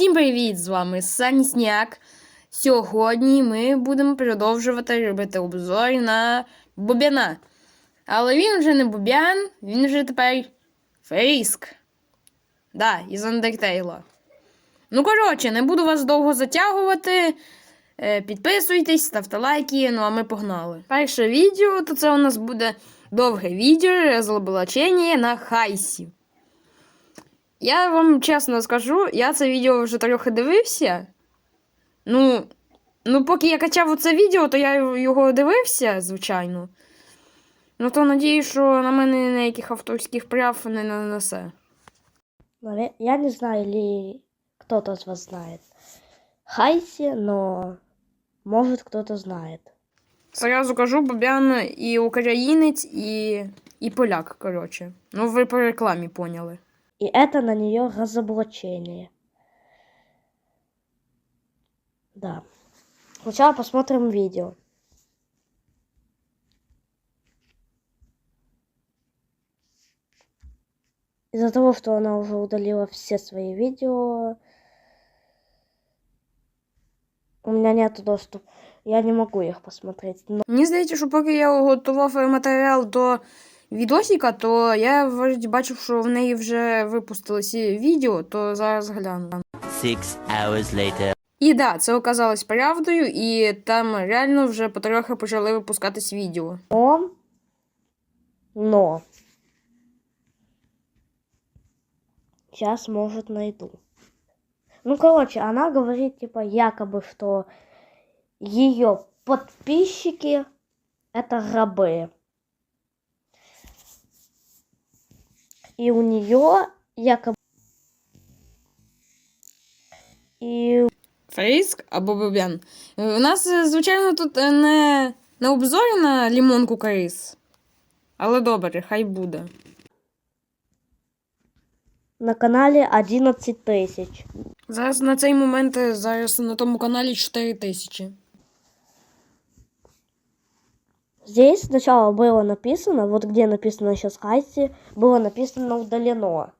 Усім привіт! З вами Сані Сняк. Сьогодні ми будемо продовжувати робити обзор на Бубяна. Але він вже не Бубян, він вже тепер Фріск. Да, із Андертейла. Ну, коротше, не буду вас довго затягувати. Е, Підписуйтесь, ставте лайки, ну а ми погнали. Перше відео, то це у нас буде довге відео розоблачення на хайсі. Я вам чесно скажу, я це відео вже трохи дивився. Ну, ну поки я качав це відео, то я його дивився, звичайно. Ну, то надію, що на мене ніяких авторських прав не нанесе. Я не знаю, или кто-то из вас знает Хайси, но может кто-то знает. Сразу кажу, Бобян і українець, і, і поляк, коротше. Ну, ви по рекламі поняли. И это на нее разоблачение. Да. Сначала посмотрим видео. Из-за того, что она уже удалила все свои видео, у меня нет доступа. Я не могу их посмотреть. Но Мені здається, що поки я готував матеріал до відосика, то я вроді бачив, що в неї вже випустилися відео, то зараз гляну. Six hours later. І да, це оказалось правдою, і там реально вже потрохи почали випускатись відео. Но, но, сейчас, может, найду. Ну, короче, она говорит, типа, якобы, что ее подписчики это рабы. И у нее якобы... И Фріск або Бобян. У нас, е, звичайно, тут не, не обзор на лімонку Каріс. Але добре, хай буде. на канале 11 тысяч. Зараз на цей момент е, зараз на тому каналі 4 тисячі. Здесь сначала было написано, вот где написано сейчас Хайси, было написано удалено.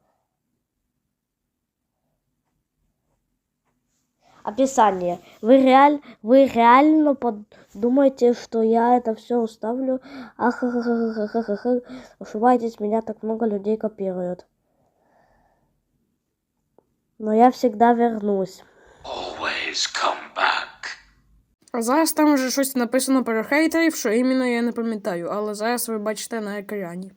Описание. Вы, реаль, вы реально подумаете, что я это все уставлю? Ахахахахахаха. Ошибаетесь, меня так много людей копируют. Но я всегда вернусь. always come back. А зараз там вже щось написано про хейтерів, що іменно я не пам'ятаю, але зараз ви бачите на екрані.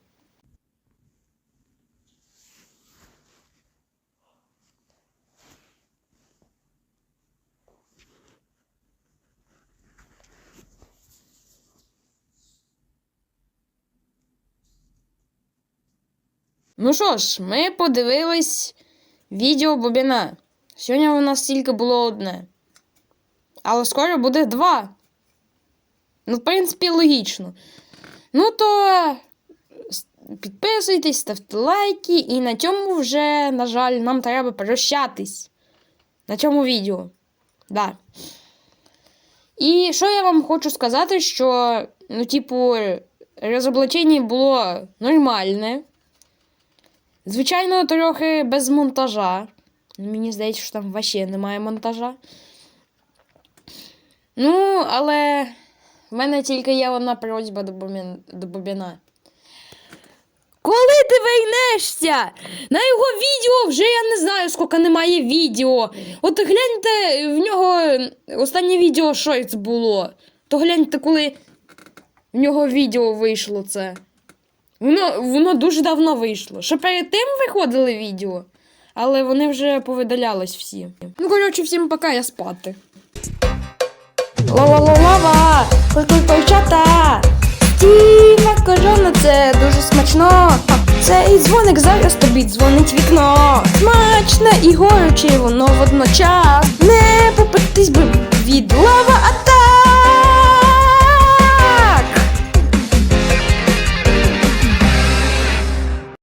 Ну що ж, ми подивились відео Бобіна. Сьогодні у нас тільки було одне. Але скоро буде два. Ну, в принципі, логічно. Ну, то підписуйтесь, ставте лайки, і на цьому вже, на жаль, нам треба прощатись. На цьому відео. Да. І що я вам хочу сказати, що, ну, типу, розоблачення було нормальне. Звичайно, трохи без монтажа. Мені здається, що там взагалі немає монтажа. Ну, але в мене тільки є одна просьба до, Бобін... до Бобіна. Коли ти вийнешся? На його відео вже я не знаю, скільки немає відео. От гляньте, в нього останнє відео щось було. То гляньте, коли в нього відео вийшло це. Воно, воно дуже давно вийшло. Ще перед тим виходили відео, але вони вже повидалялись всі. Ну, коротше, всім пока, я спати. Лава-лава-лава! Куль-куль-кульчата! Кожана, це дуже смачно. Цей дзвоник зараз тобі дзвонить вікно. Смачне і горяче воно водночас. Не попитись.